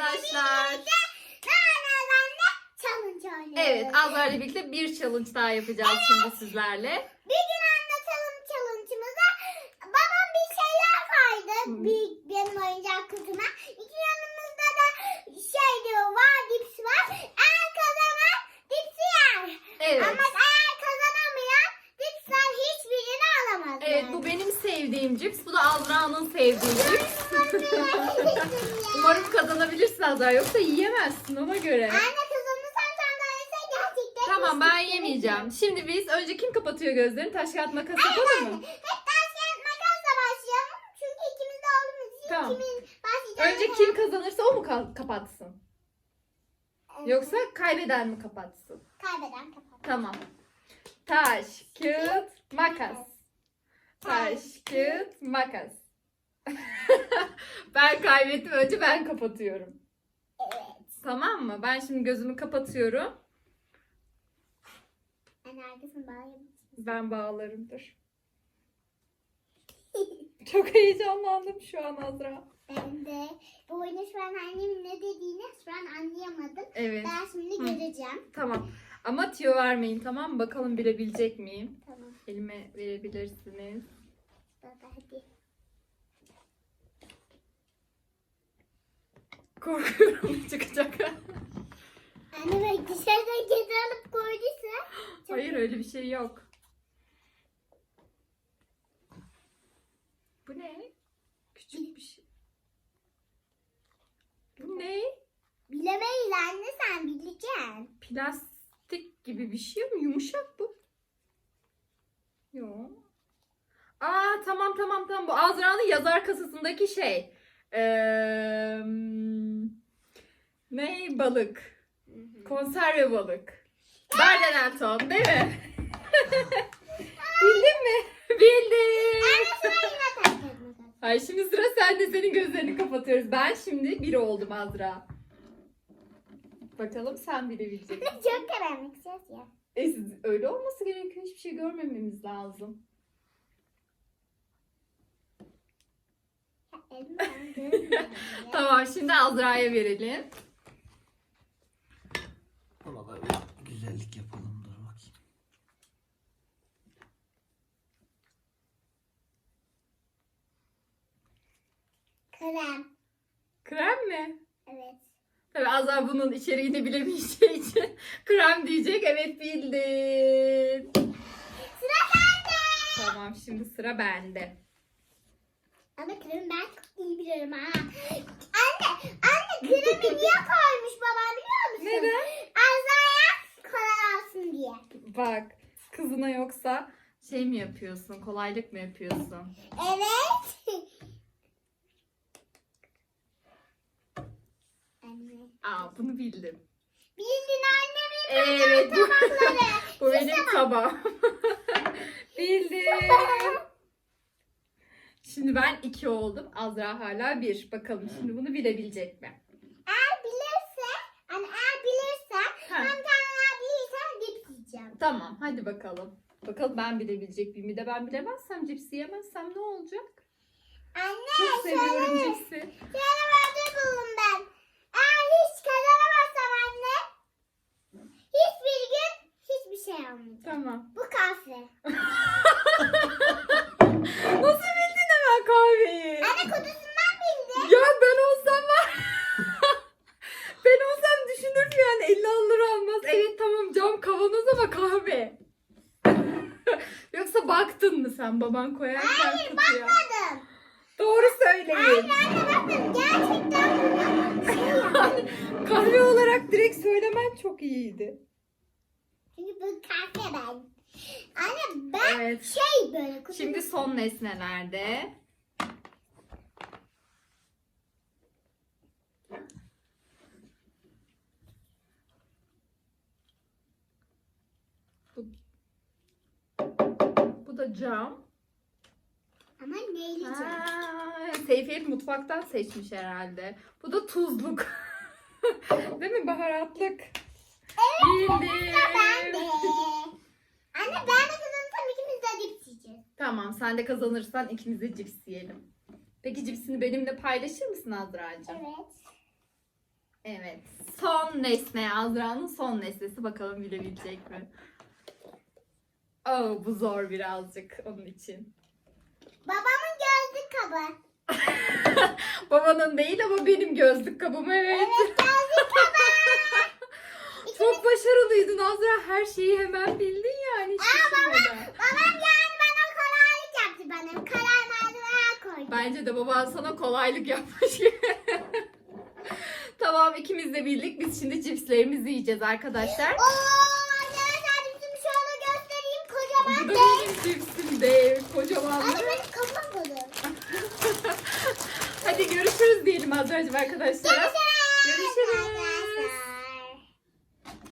arkadaşlar. Evet Azra ile birlikte bir challenge daha yapacağız şimdi sizlerle. Bir gün anlatalım challenge'ımızı. Babam bir şeyler koydu. Bir, benim oyuncak kutuma. İki yanımızda da şey diyor var dips var. Eğer kazanan dipsi yer. Evet. Ama eğer kazanamayan dipsler hiçbirini alamaz. Evet bu benim sevdiğim cips. Bu da Azra'nın sevdiği cips. Umarım kazanabilirsin Azra yoksa yiyemezsin ona göre. Anne sen kazanırsan gerçekten Tamam ben yemeyeceğim. Şimdi biz önce kim kapatıyor gözlerini? Taş kağıt makas yapalım mı? Hep taş kağıt makasla başlayalım. Çünkü ikimiz de olduğumuz için Tamam. kimin başlayacağını Önce kim kazanırsa o mu ka- kapatsın? Yoksa kaybeden mi kapatsın? Kaybeden kapat. Tamam. Taş, kağıt, makas. Taş, kağıt, makas. ben kaybettim. Önce ben kapatıyorum. Evet. Tamam mı? Ben şimdi gözümü kapatıyorum. Ben bağlayayım. Ben bağlarım dur. Çok heyecanlandım şu an Azra. Ben de bu oyunu şu an annemin ne dediğini şu an anlayamadım. Evet. Ben şimdi Hı. göreceğim. Tamam. Ama tüyo vermeyin tamam mı? Bakalım bilebilecek miyim? Tamam. Elime verebilirsiniz. Baba hadi. Korkuyorum çıkacak. Anne bak dışarıdan kedi alıp koyduysa. çok- Hayır öyle bir şey yok. Bu ne? Küçük bir şey. Bu ne? Bilemeyiz anne sen bileceksin. Plastik gibi bir şey mi? Yumuşak bu. Yok. Aa tamam tamam tamam. Bu Azra'nın yazar kasasındaki şey. Ee, ne? Balık. Konserve balık. Berdenelton değil mi? Bildin mi? Makas. Ay şimdi sıra sende senin gözlerini kapatıyoruz. Ben şimdi bir oldum Azra. Bakalım sen bilebilecek misin? Çok karanlık ses ya. E, siz- öyle olması gerekiyor. Hiçbir şey görmememiz lazım. Elim ya. Tamam şimdi Azra'ya verelim. Ona da bir güzellik yapalım dur bakayım. Krem. Krem mi? Evet. Tabii Azra bunun içeriğini bilemeyeceği için krem diyecek. Evet bildin. Sıra sende. Tamam şimdi sıra bende. Ama kremi ben çok iyi biliyorum ha. Anne, anne kremi niye koymuş baba biliyor musun? Neden? Azra'ya kolay olsun diye. Bak kızına yoksa şey mi yapıyorsun? Kolaylık mı yapıyorsun? Evet. Anne. Aa bunu bildim. Bildin annemin Evet bu, tabakları. bu benim tabağım. bildim. Şimdi ben iki oldum. Azra hala bir. Bakalım şimdi bunu bilebilecek mi? Eğer bilirse, hani eğer bilirsen, Ha, ben tane daha bilirsem dip yiyeceğim. Tamam hadi bakalım. Bakalım ben bilebilecek miyim? Bir de ben bilemezsem cipsi yemezsem ne olacak? Anne, Çok seviyorum şöyle, cipsi. şöyle ödül buldum ben. Eğer hiç kazanamazsam anne, hiçbir gün hiçbir şey almayacağım. Tamam. Bu kahve. Nasıl bildin hemen kahveyi? Anne kutusundan bildi. Ya ben olsam var. ben olsam düşünürdüm yani 50 alır almaz. Evet tamam cam kavanoz ama kahve. Yoksa baktın mı sen baban koyarken Hayır kutuya? bakmadım. Doğru söyleyin. Hayır anne bakın gerçekten bunu şey yaptım. Kahve olarak direkt söylemen çok iyiydi. Çünkü bu kahve ben. Anne ben Evet. şey böyle kutu. Şimdi son nesnelerde. Bu, bu da cam. Ama neyli cam? Ha, Seyfiye mutfaktan seçmiş herhalde. Bu da tuzluk. Değil mi? Baharatlık. Bildim. Ben de. Anne ben de kazanırsam ikimiz de dip yiyeceğiz. Tamam sen de kazanırsan ikimiz de cips yiyelim. Peki cipsini benimle paylaşır mısın Azra'cığım? Evet. Evet. Son nesne. Azra'nın son nesnesi. Bakalım bilebilecek mi? Oh, bu zor birazcık onun için. Babamın gözlük kabı. Babanın değil ama benim gözlük kabım evet. Evet gözlük kabı. Çok başarılıydın Azra. Her şeyi hemen bildin yani. Hiç düşünmeden. Babam yani bana kolaylık yaptı benim. Kolay malzemeler koydu. Bence de baban sana kolaylık yapmış gibi. tamam ikimiz de bildik. Biz şimdi cipslerimizi yiyeceğiz arkadaşlar. Oo arkadaşlar bizim şöyle göstereyim Bu kocaman da dev. benim cipsim dev. Kocaman. Hadi Azra'cığım arkadaşlara.